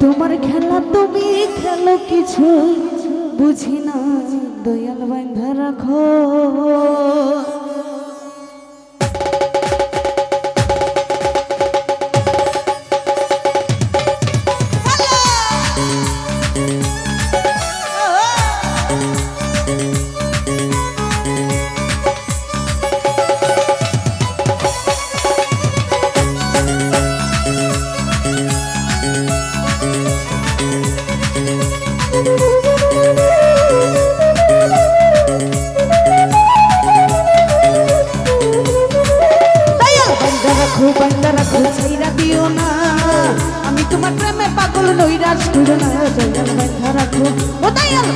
তোমার খেলা তুমি খেলো কিছু? বুঝি না দয়াল বান্ধা রাখো। ছাইরা দিও না। আমি তোমার প্রেমে পাগল নই রাজ না দয়াল রাখো ও দয়াল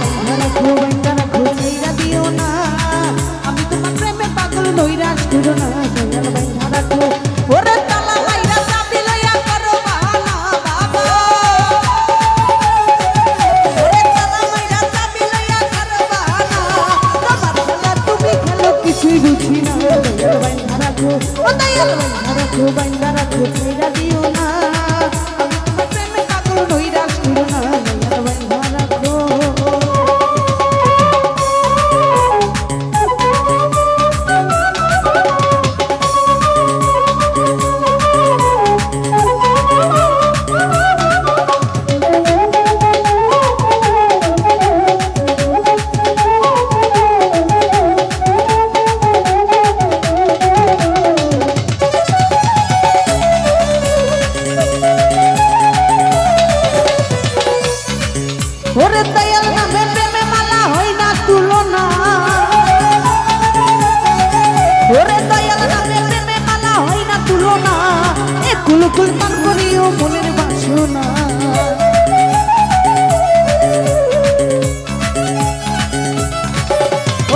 রাখো বাইন্দা রাখো ছেড়া দিও না। প্রেমে কাকুর নৈরাশ করো না। ওরে দয়াল নামে প্রেমে মালা হয় না তুলনা। ওরে দয়াল নামে প্রেমে মালা হয় না তুলনা। এ কুলকুল পান করিও মনের বাসনা।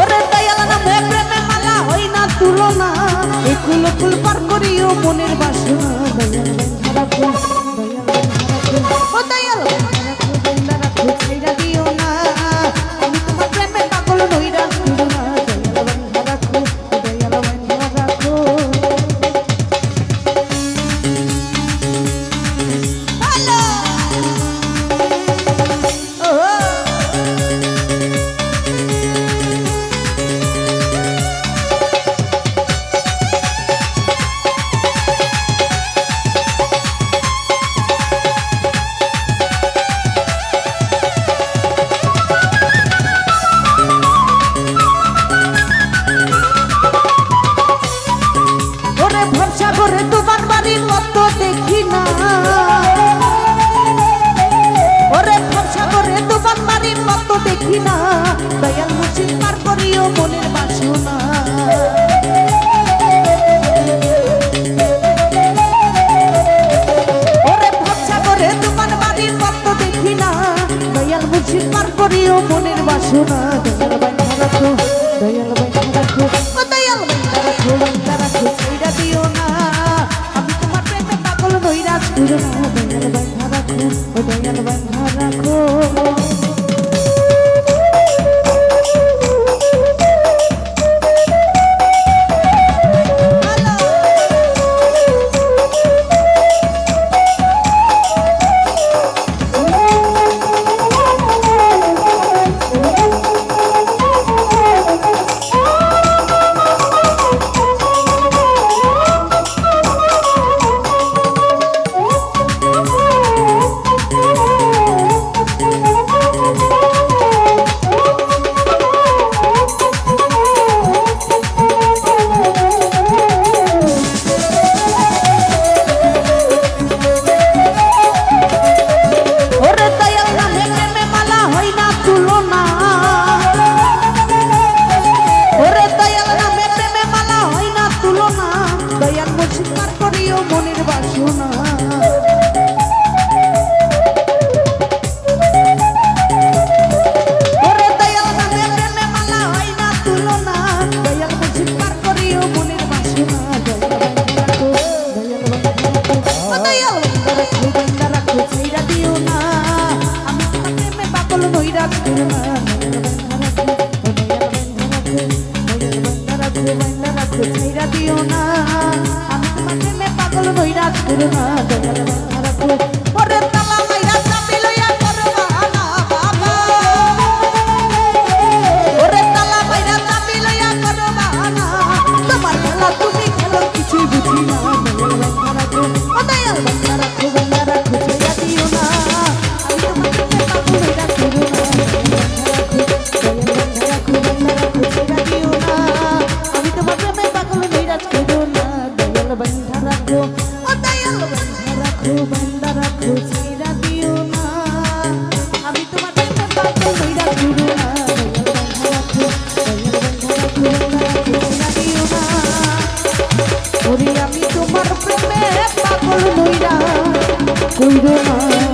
ওরে দয়াল নামে হয় না তুলনা। এ করিও মনের বাসনা। দয়াল দয়াল দয়াল ও দয়াল। করিও মনের বাসনা। I'm not going to ওরে আমি তোমার প্রেমে পাগল মইরা কইরো না।